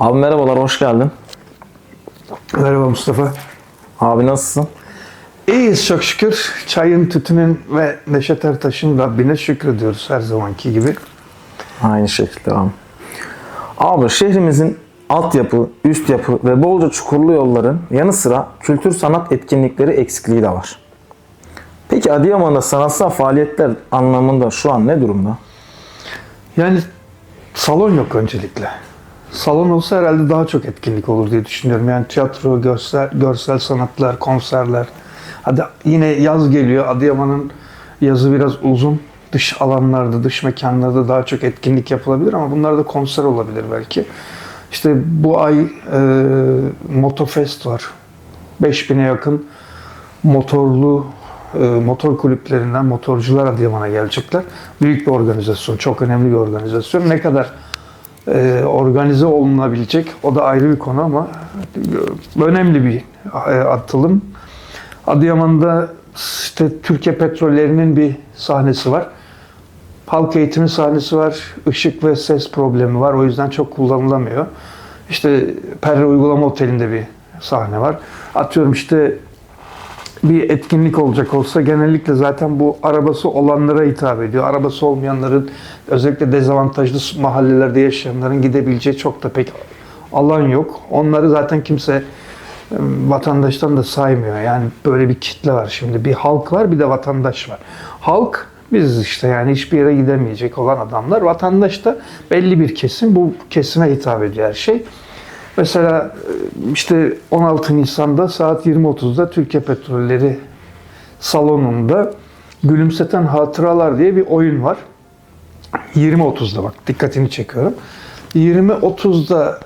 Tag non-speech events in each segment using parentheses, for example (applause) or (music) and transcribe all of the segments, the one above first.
Abi merhabalar, hoş geldin. Merhaba Mustafa. Abi nasılsın? İyiyiz çok şükür. Çayın, tütünün ve Neşet Ertaş'ın Rabbine şükrediyoruz her zamanki gibi. Aynı şekilde abi. Abi şehrimizin altyapı, üst yapı ve bolca çukurlu yolların yanı sıra kültür sanat etkinlikleri eksikliği de var. Peki Adıyaman'da sanatsal faaliyetler anlamında şu an ne durumda? Yani salon yok öncelikle. Salon olsa herhalde daha çok etkinlik olur diye düşünüyorum. Yani tiyatro, görsel, görsel sanatlar, konserler. Hadi yine yaz geliyor. Adıyaman'ın yazı biraz uzun. Dış alanlarda, dış mekanlarda daha çok etkinlik yapılabilir ama bunlar da konser olabilir belki. İşte bu ay e, Motofest var. 5000'e yakın motorlu e, motor kulüplerinden motorcular Adıyaman'a gelecekler. Büyük bir organizasyon, çok önemli bir organizasyon. Ne kadar e, organize olunabilecek o da ayrı bir konu ama önemli bir e, atılım. Adıyaman'da işte Türkiye Petrollerinin bir sahnesi var. Halk eğitimi sahnesi var. Işık ve ses problemi var. O yüzden çok kullanılamıyor. İşte Perre Uygulama Oteli'nde bir sahne var. Atıyorum işte bir etkinlik olacak olsa genellikle zaten bu arabası olanlara hitap ediyor. Arabası olmayanların özellikle dezavantajlı mahallelerde yaşayanların gidebileceği çok da pek alan yok. Onları zaten kimse e, vatandaştan da saymıyor. Yani böyle bir kitle var şimdi. Bir halk var bir de vatandaş var. Halk biz işte yani hiçbir yere gidemeyecek olan adamlar. Vatandaş da belli bir kesim. Bu kesime hitap ediyor her şey. Mesela e, işte 16 Nisan'da saat 20.30'da Türkiye Petrolleri salonunda Gülümseten Hatıralar diye bir oyun var. 20.30'da bak dikkatini çekiyorum. 20.30'da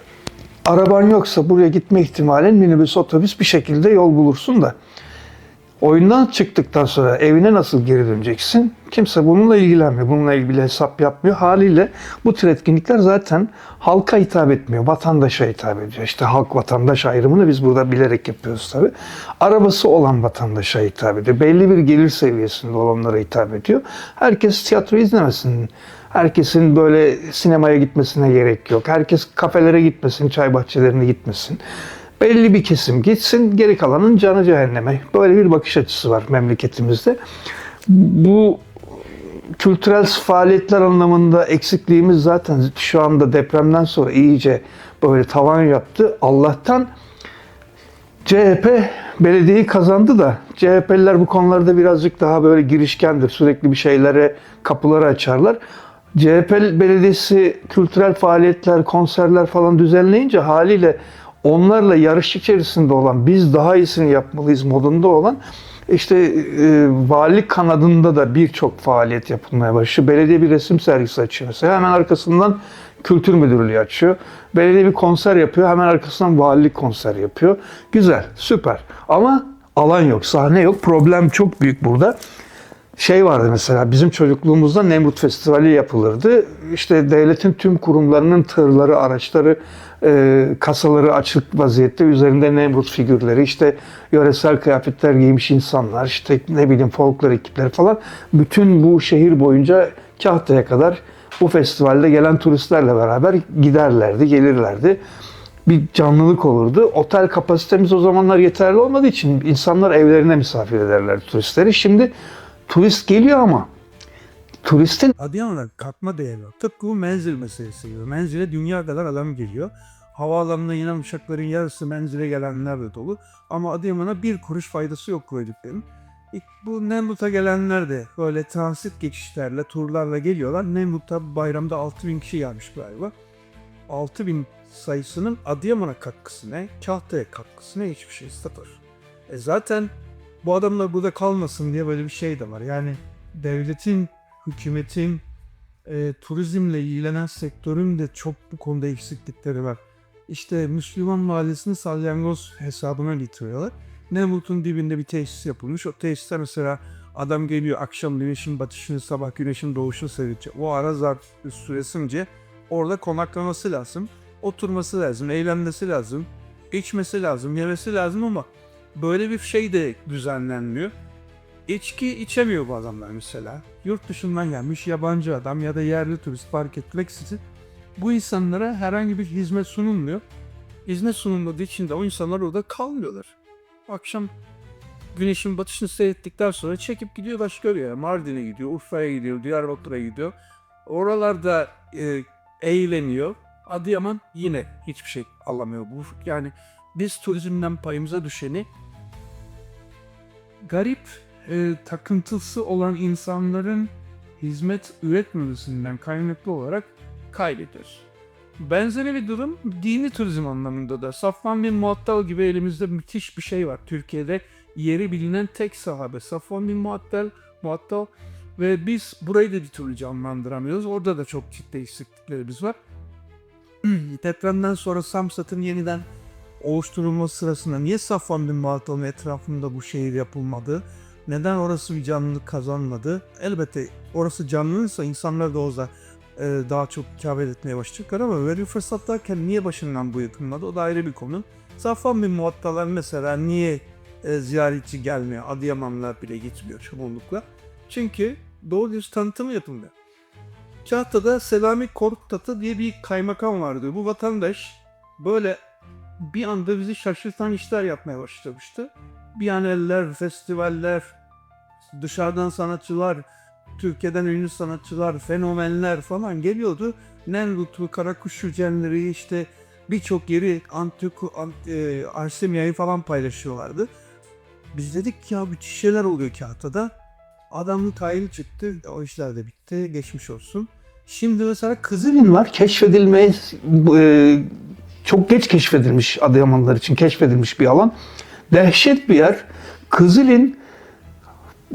araban yoksa buraya gitme ihtimalin minibüs, otobüs bir şekilde yol bulursun da oyundan çıktıktan sonra evine nasıl geri döneceksin? Kimse bununla ilgilenmiyor. Bununla ilgili hesap yapmıyor. Haliyle bu tür etkinlikler zaten halka hitap etmiyor. Vatandaşa hitap ediyor. İşte halk vatandaş ayrımını biz burada bilerek yapıyoruz tabii. Arabası olan vatandaşa hitap ediyor. Belli bir gelir seviyesinde olanlara hitap ediyor. Herkes tiyatro izlemesin. Herkesin böyle sinemaya gitmesine gerek yok. Herkes kafelere gitmesin, çay bahçelerine gitmesin belli bir kesim gitsin, geri kalanın canı cehenneme. Böyle bir bakış açısı var memleketimizde. Bu kültürel faaliyetler anlamında eksikliğimiz zaten şu anda depremden sonra iyice böyle tavan yaptı. Allah'tan CHP belediyeyi kazandı da CHP'liler bu konularda birazcık daha böyle girişkendir. Sürekli bir şeylere kapıları açarlar. CHP belediyesi kültürel faaliyetler, konserler falan düzenleyince haliyle onlarla yarış içerisinde olan, biz daha iyisini yapmalıyız modunda olan işte e, valilik kanadında da birçok faaliyet yapılmaya başlıyor. Belediye bir resim sergisi açıyor mesela. Hemen arkasından kültür müdürlüğü açıyor. Belediye bir konser yapıyor. Hemen arkasından valilik konser yapıyor. Güzel, süper. Ama alan yok, sahne yok. Problem çok büyük burada şey vardı mesela bizim çocukluğumuzda Nemrut Festivali yapılırdı. İşte devletin tüm kurumlarının tırları, araçları, e, kasaları açık vaziyette üzerinde Nemrut figürleri, işte yöresel kıyafetler giymiş insanlar, işte ne bileyim folklor ekipleri falan bütün bu şehir boyunca Kahta'ya kadar bu festivalde gelen turistlerle beraber giderlerdi, gelirlerdi bir canlılık olurdu. Otel kapasitemiz o zamanlar yeterli olmadığı için insanlar evlerine misafir ederlerdi turistleri. Şimdi turist geliyor ama turistin Adıyaman'da katma değeri var. Tıpkı bu menzil meselesi gibi. Menzile dünya kadar adam geliyor. Havaalanına inen uçakların yarısı menzile gelenler de dolu. Ama Adıyaman'a bir kuruş faydası yok koyduklarının. Bu Nemrut'a gelenler de böyle transit geçişlerle, turlarla geliyorlar. Nemrut'ta bayramda 6000 kişi gelmiş galiba. 6000 sayısının Adıyaman'a katkısı ne? Kahta'ya katkısı ne? Hiçbir şey sıfır. E zaten bu adamlar burada kalmasın diye böyle bir şey de var. Yani devletin, hükümetin, e, turizmle ilgilenen sektörün de çok bu konuda eksiklikleri var. İşte Müslüman mahallesini salyangoz hesabına getiriyorlar. Nemrut'un dibinde bir tesis yapılmış. O tesiste mesela adam geliyor akşam güneşin batışını, sabah güneşin doğuşunu seyredecek. O ara zarf süresince orada konaklaması lazım. Oturması lazım, eğlenmesi lazım, içmesi lazım, yemesi lazım ama böyle bir şey de düzenlenmiyor. İçki içemiyor bu adamlar mesela. Yurt dışından gelmiş yabancı adam ya da yerli turist fark etmeksizin Bu insanlara herhangi bir hizmet sunulmuyor. Hizmet sunulmadığı için de o insanlar orada kalmıyorlar. Akşam güneşin batışını seyrettikten sonra çekip gidiyor başka bir. Mardin'e gidiyor, Urfa'ya gidiyor, Diyarbakır'a gidiyor. Oralarda e, eğleniyor. Adıyaman yine hiçbir şey alamıyor. Bu yani biz turizmden payımıza düşeni garip e, takıntısı olan insanların hizmet üretmemesinden kaynaklı olarak kaybediyoruz. Benzeri bir durum dini turizm anlamında da. Safvan bin Muattal gibi elimizde müthiş bir şey var. Türkiye'de yeri bilinen tek sahabe Safvan bin Muattal, Muattal ve biz burayı da bir türlü canlandıramıyoruz. Orada da çok ciddi eksikliklerimiz var. (clears throat) Depremden sonra Samsat'ın yeniden oluşturulması sırasında niye Safvan bin Muattal'ın etrafında bu şehir yapılmadı? Neden orası bir canlılık kazanmadı? Elbette orası canlıysa insanlar da orada e, daha çok kâbet etmeye başlayacaklar ama bir fırsat varken niye başından bu yakınmadı? O da ayrı bir konu. Safvan bin Muattal'lar mesela niye e, ziyaretçi gelmiyor? Adıyamanlar bile gitmiyor çoğunlukla. Çünkü doğru düz tanıtımı yapılmıyor. Kahta'da Selami Korktatı diye bir kaymakam vardı. Bu vatandaş böyle bir anda bizi şaşırtan işler yapmaya başlamıştı. Biyaneller, festivaller, dışarıdan sanatçılar, Türkiye'den ünlü sanatçılar, fenomenler falan geliyordu. Nemrut'u, Karakuş Şücenleri işte birçok yeri Antiku, Ant, e, Arsemiya'yı falan paylaşıyorlardı. Biz dedik ki ya müthiş şeyler oluyor Kahta'da. Adamın tayini çıktı. O işler de bitti. Geçmiş olsun. Şimdi mesela Kızılin var. Keşfedilmeye e, çok geç keşfedilmiş Adıyamanlılar için keşfedilmiş bir alan. Dehşet bir yer. Kızılin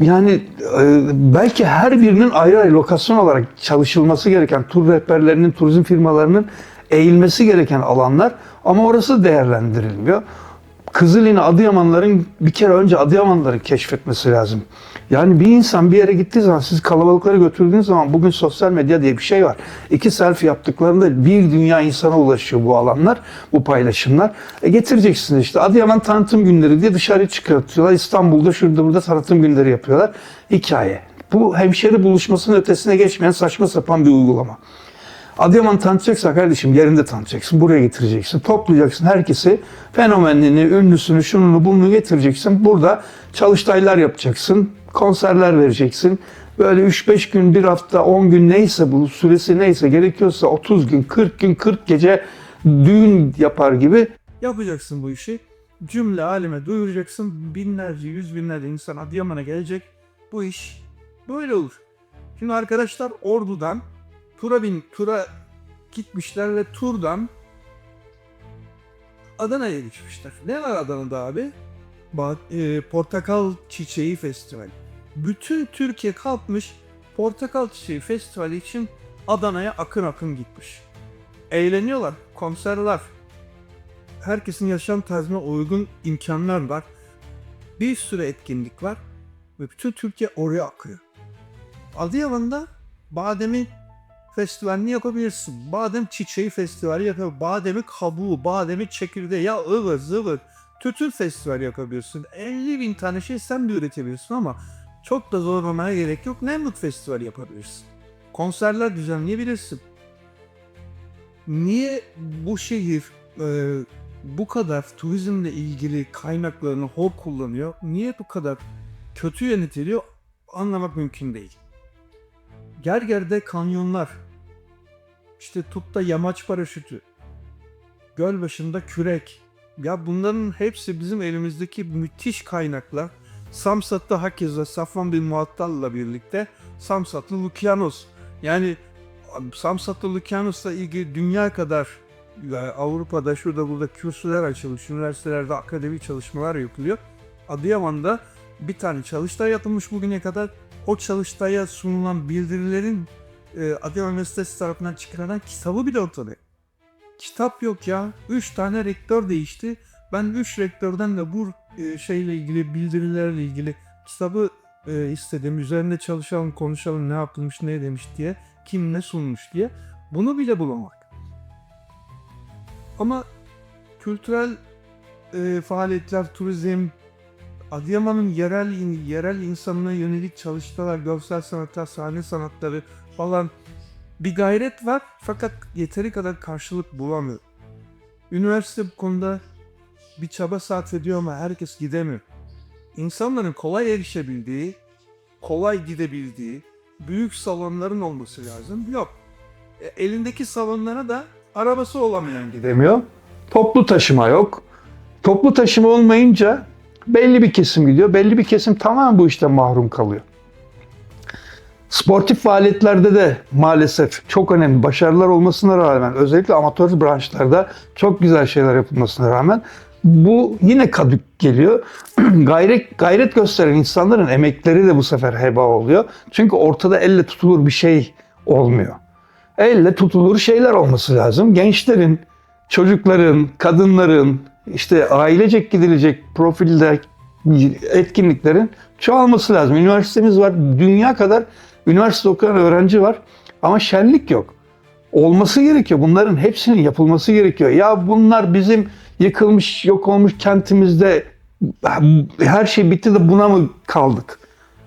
yani e, belki her birinin ayrı ayrı lokasyon olarak çalışılması gereken tur rehberlerinin, turizm firmalarının eğilmesi gereken alanlar ama orası değerlendirilmiyor. Kızılin'i Adıyamanların bir kere önce Adıyamanların keşfetmesi lazım. Yani bir insan bir yere gittiği zaman siz kalabalıkları götürdüğünüz zaman bugün sosyal medya diye bir şey var. İki selfie yaptıklarında bir dünya insana ulaşıyor bu alanlar, bu paylaşımlar. E getireceksiniz işte Adıyaman tanıtım günleri diye dışarı çıkartıyorlar. İstanbul'da şurada burada tanıtım günleri yapıyorlar. Hikaye. Bu hemşeri buluşmasının ötesine geçmeyen saçma sapan bir uygulama. Adıyaman tanıtacaksa kardeşim yerinde tanıtacaksın. Buraya getireceksin. Toplayacaksın herkesi. Fenomenini, ünlüsünü, şununu bununu getireceksin. Burada çalıştaylar yapacaksın. Konserler vereceksin. Böyle 3-5 gün, bir hafta, 10 gün neyse bu süresi neyse gerekiyorsa 30 gün, 40 gün, 40 gece düğün yapar gibi yapacaksın bu işi. Cümle aleme duyuracaksın. Binlerce, yüz binlerce insan Adıyaman'a gelecek. Bu iş böyle olur. Şimdi arkadaşlar Ordu'dan tura bin tura gitmişler ve turdan Adana'ya gitmişler. Ne var Adana'da abi? Ba- e, Portakal Çiçeği Festivali. Bütün Türkiye kalkmış Portakal Çiçeği Festivali için Adana'ya akın akın gitmiş. Eğleniyorlar, konserler, herkesin yaşam tarzına uygun imkanlar var. Bir sürü etkinlik var ve bütün Türkiye oraya akıyor. Adıyaman'da bademi festivalini yapabilirsin. Badem çiçeği festivali yapabilirsin. Bademi kabuğu, bademi çekirdeği, ya ıvır zıvır. Tütün festivali yapabilirsin. 50 bin tane şey sen de üretebilirsin ama çok da zorlamaya gerek yok. Nemrut festivali yapabilirsin. Konserler düzenleyebilirsin. Niye bu şehir e, bu kadar turizmle ilgili kaynaklarını hor kullanıyor? Niye bu kadar kötü yönetiliyor? Anlamak mümkün değil. Gerger'de kanyonlar, işte Tut'ta yamaç paraşütü, göl başında kürek. Ya bunların hepsi bizim elimizdeki müthiş kaynaklar. Samsat'ta hakeza Safvan bin Muattal'la birlikte Samsatlı Lukyanos. Yani Samsatlı Lukyanos'la ilgili dünya kadar yani Avrupa'da şurada burada kürsüler açılmış, üniversitelerde akademik çalışmalar yapılıyor. Adıyaman'da bir tane çalıştay yapılmış bugüne kadar. O çalıştaya sunulan bildirilerin e, Adıyaman Üniversitesi tarafından çıkarılan kitabı bile ortada. Kitap yok ya. Üç tane rektör değişti. Ben üç rektörden de bu e, şeyle ilgili bildirilerle ilgili kitabı e, istedim. Üzerinde çalışalım, konuşalım ne yapılmış, ne demiş diye. Kim ne sunmuş diye. Bunu bile bulamak. Ama kültürel e, faaliyetler, turizm, Adıyaman'ın yerel yerel insanına yönelik çalışmalar, görsel sanatlar, sahne sanatları falan bir gayret var fakat yeteri kadar karşılık bulamıyor. Üniversite bu konuda bir çaba sarf ediyor ama herkes gidemiyor. İnsanların kolay erişebildiği, kolay gidebildiği büyük salonların olması lazım. Yok. E, elindeki salonlara da arabası olamayan. Gidemiyor. Toplu taşıma yok. Toplu taşıma olmayınca belli bir kesim gidiyor. Belli bir kesim tamamen bu işten mahrum kalıyor. Sportif faaliyetlerde de maalesef çok önemli başarılar olmasına rağmen özellikle amatör branşlarda çok güzel şeyler yapılmasına rağmen bu yine kadük geliyor. (clears throat) gayret gayret gösteren insanların emekleri de bu sefer heba oluyor. Çünkü ortada elle tutulur bir şey olmuyor. Elle tutulur şeyler olması lazım. Gençlerin, çocukların, kadınların, işte ailecek gidilecek profilde etkinliklerin çoğalması lazım. Üniversitemiz var. Dünya kadar üniversite okuyan öğrenci var. Ama şenlik yok. Olması gerekiyor. Bunların hepsinin yapılması gerekiyor. Ya bunlar bizim yıkılmış, yok olmuş kentimizde her şey bitti de buna mı kaldık?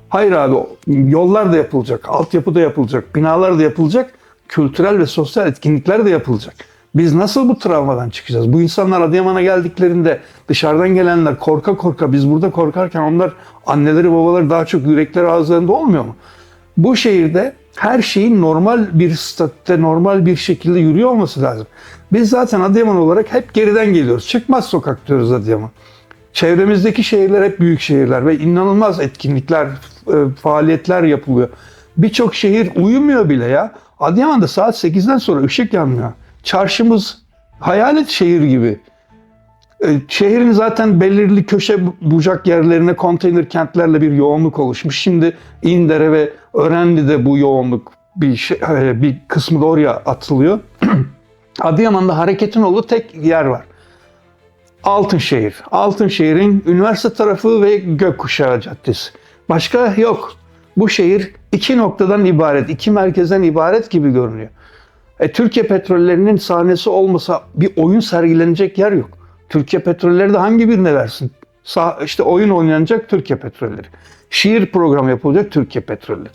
Hayır abi yollar da yapılacak, altyapı da yapılacak, binalar da yapılacak, kültürel ve sosyal etkinlikler de yapılacak. Biz nasıl bu travmadan çıkacağız? Bu insanlar Adıyaman'a geldiklerinde dışarıdan gelenler korka korka biz burada korkarken onlar anneleri babaları daha çok yürekleri ağızlarında olmuyor mu? Bu şehirde her şeyin normal bir statüde, normal bir şekilde yürüyor olması lazım. Biz zaten Adıyaman olarak hep geriden geliyoruz. Çıkmaz sokak diyoruz Adıyaman. Çevremizdeki şehirler hep büyük şehirler ve inanılmaz etkinlikler, e, faaliyetler yapılıyor. Birçok şehir uyumuyor bile ya. Adıyaman'da saat 8'den sonra ışık yanmıyor. Çarşımız hayalet şehir gibi. E, Şehrin zaten belirli köşe bucak yerlerine konteyner kentlerle bir yoğunluk oluşmuş. Şimdi İndere ve Örendi'de bu yoğunluk bir şey, e, bir kısmı da oraya atılıyor. (clears throat) Adıyaman'da hareketin olduğu tek yer var. Altınşehir. Altınşehir'in üniversite tarafı ve Gökkuşağı Caddesi. Başka yok. Bu şehir iki noktadan ibaret, iki merkezden ibaret gibi görünüyor. E, Türkiye petrollerinin sahnesi olmasa bir oyun sergilenecek yer yok. Türkiye petrolleri de hangi birine versin? Sa işte oyun oynanacak Türkiye petrolleri. Şiir programı yapılacak Türkiye petrolleri.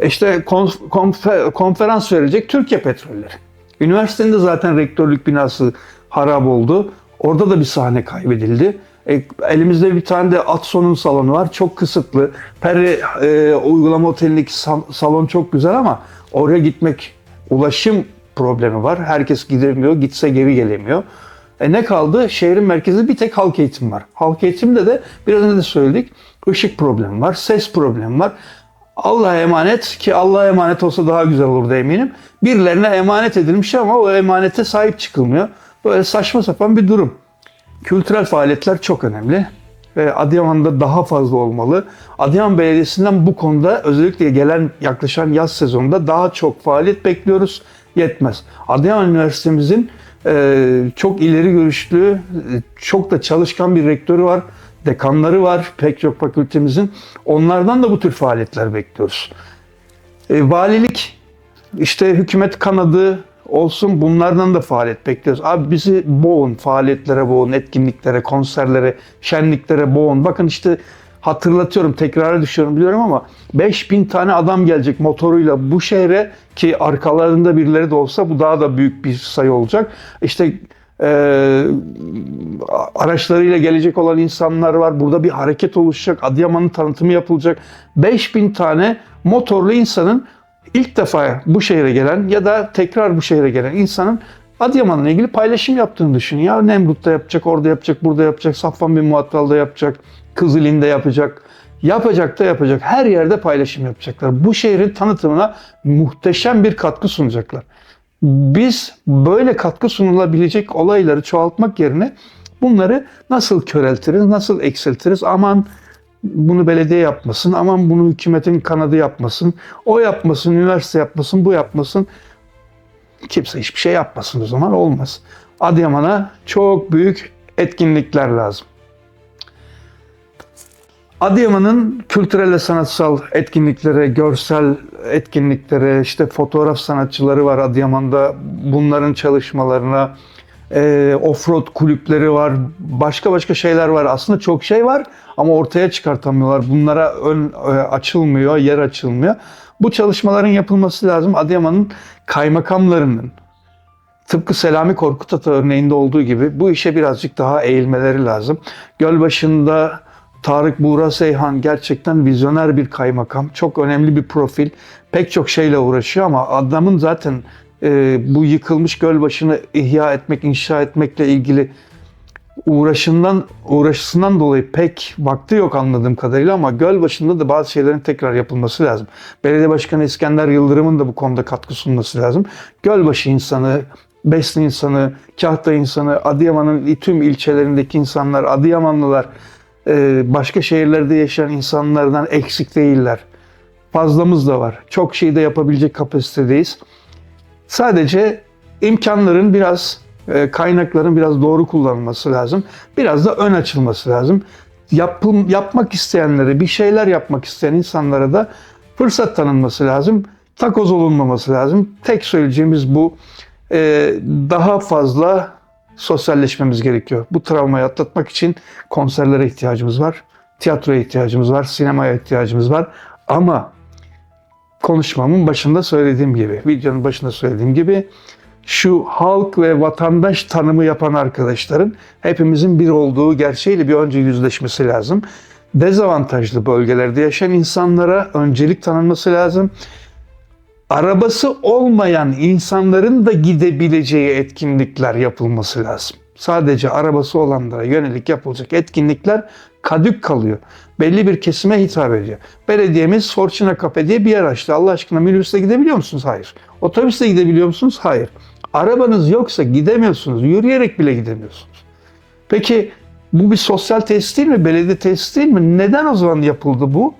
E İşte konf- konfer- konferans verecek Türkiye petrolleri. Üniversitenin de zaten rektörlük binası harap oldu. Orada da bir sahne kaybedildi. E, elimizde bir tane de Atson'un salonu var. Çok kısıtlı. Peri e, uygulama otelindeki sal- salon çok güzel ama oraya gitmek ulaşım problemi var. Herkes gidemiyor. Gitse geri gelemiyor. E ne kaldı? Şehrin merkezinde bir tek halk eğitim var. Halk eğitimde de biraz önce de söyledik. ışık problemi var, ses problemi var. Allah'a emanet ki Allah'a emanet olsa daha güzel olurdu eminim. Birilerine emanet edilmiş ama o emanete sahip çıkılmıyor. Böyle saçma sapan bir durum. Kültürel faaliyetler çok önemli Adıyaman'da daha fazla olmalı. Adıyaman Belediyesi'nden bu konuda özellikle gelen yaklaşan yaz sezonunda daha çok faaliyet bekliyoruz. Yetmez. Adıyaman Üniversitemizin e, çok ileri görüşlü, e, çok da çalışkan bir rektörü var. Dekanları var pek çok fakültemizin. Onlardan da bu tür faaliyetler bekliyoruz. E, valilik işte hükümet kanadı olsun bunlardan da faaliyet bekliyoruz. Abi bizi boğun, faaliyetlere boğun, etkinliklere, konserlere, şenliklere boğun. Bakın işte hatırlatıyorum, tekrara düşüyorum biliyorum ama 5000 tane adam gelecek motoruyla bu şehre ki arkalarında birileri de olsa bu daha da büyük bir sayı olacak. İşte e, araçlarıyla gelecek olan insanlar var. Burada bir hareket oluşacak. Adıyaman'ın tanıtımı yapılacak. 5000 tane motorlu insanın ilk defa bu şehre gelen ya da tekrar bu şehre gelen insanın Adıyaman'la ilgili paylaşım yaptığını düşün. Ya Nemrut'ta yapacak, orada yapacak, burada yapacak, Safvan bin Muattal'da yapacak, Kızılin'de yapacak. Yapacak da yapacak. Her yerde paylaşım yapacaklar. Bu şehrin tanıtımına muhteşem bir katkı sunacaklar. Biz böyle katkı sunulabilecek olayları çoğaltmak yerine bunları nasıl köreltiriz, nasıl eksiltiriz? Aman bunu belediye yapmasın, aman bunu hükümetin kanadı yapmasın, o yapmasın, üniversite yapmasın, bu yapmasın. Kimse hiçbir şey yapmasın o zaman olmaz. Adıyaman'a çok büyük etkinlikler lazım. Adıyaman'ın kültürel ve sanatsal etkinliklere, görsel etkinliklere, işte fotoğraf sanatçıları var Adıyaman'da. Bunların çalışmalarına e, offroad kulüpleri var, başka başka şeyler var. Aslında çok şey var ama ortaya çıkartamıyorlar. Bunlara ön e, açılmıyor, yer açılmıyor. Bu çalışmaların yapılması lazım. Adıyaman'ın kaymakamlarının tıpkı Selami Korkut Ata örneğinde olduğu gibi bu işe birazcık daha eğilmeleri lazım. Gölbaşı'nda Tarık Buğra Seyhan gerçekten vizyoner bir kaymakam. Çok önemli bir profil. Pek çok şeyle uğraşıyor ama adamın zaten e, bu yıkılmış Gölbaşı'nı ihya etmek, inşa etmekle ilgili uğraşından uğraşısından dolayı pek vakti yok anladığım kadarıyla ama Gölbaşı'nda da bazı şeylerin tekrar yapılması lazım. Belediye Başkanı İskender Yıldırım'ın da bu konuda katkı sunması lazım. Gölbaşı insanı, Besni insanı, Kahta insanı, Adıyaman'ın tüm ilçelerindeki insanlar, Adıyamanlılar, başka şehirlerde yaşayan insanlardan eksik değiller. Fazlamız da var. Çok şey de yapabilecek kapasitedeyiz. Sadece imkanların biraz, e, kaynakların biraz doğru kullanılması lazım. Biraz da ön açılması lazım. Yapım, yapmak isteyenlere, bir şeyler yapmak isteyen insanlara da fırsat tanınması lazım. Takoz olunmaması lazım. Tek söyleyeceğimiz bu. E, daha fazla sosyalleşmemiz gerekiyor. Bu travmayı atlatmak için konserlere ihtiyacımız var. Tiyatroya ihtiyacımız var. Sinemaya ihtiyacımız var. Ama konuşmamın başında söylediğim gibi, videonun başında söylediğim gibi şu halk ve vatandaş tanımı yapan arkadaşların hepimizin bir olduğu gerçeğiyle bir önce yüzleşmesi lazım. Dezavantajlı bölgelerde yaşayan insanlara öncelik tanınması lazım. Arabası olmayan insanların da gidebileceği etkinlikler yapılması lazım. Sadece arabası olanlara yönelik yapılacak etkinlikler kadük kalıyor. Belli bir kesime hitap ediyor. Belediyemiz Fortuna Cafe diye bir yer açtı. Allah aşkına minibüste gidebiliyor musunuz? Hayır. Otobüste gidebiliyor musunuz? Hayır. Arabanız yoksa gidemiyorsunuz. Yürüyerek bile gidemiyorsunuz. Peki bu bir sosyal tesis değil mi? Belediye tesis değil mi? Neden o zaman yapıldı bu?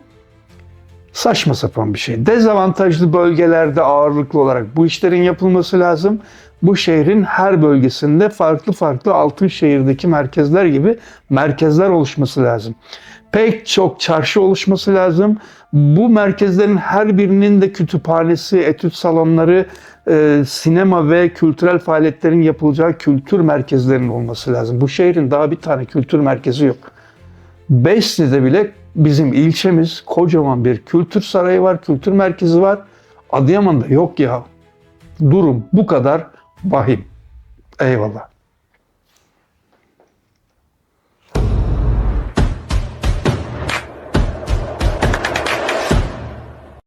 Saçma sapan bir şey. Dezavantajlı bölgelerde ağırlıklı olarak bu işlerin yapılması lazım. Bu şehrin her bölgesinde farklı farklı altın şehirdeki merkezler gibi merkezler oluşması lazım. Pek çok çarşı oluşması lazım. Bu merkezlerin her birinin de kütüphanesi, etüt salonları, e, sinema ve kültürel faaliyetlerin yapılacağı kültür merkezlerinin olması lazım. Bu şehrin daha bir tane kültür merkezi yok. Besni'de bile bizim ilçemiz kocaman bir kültür sarayı var, kültür merkezi var. Adıyaman'da yok ya. Durum bu kadar vahim. Eyvallah.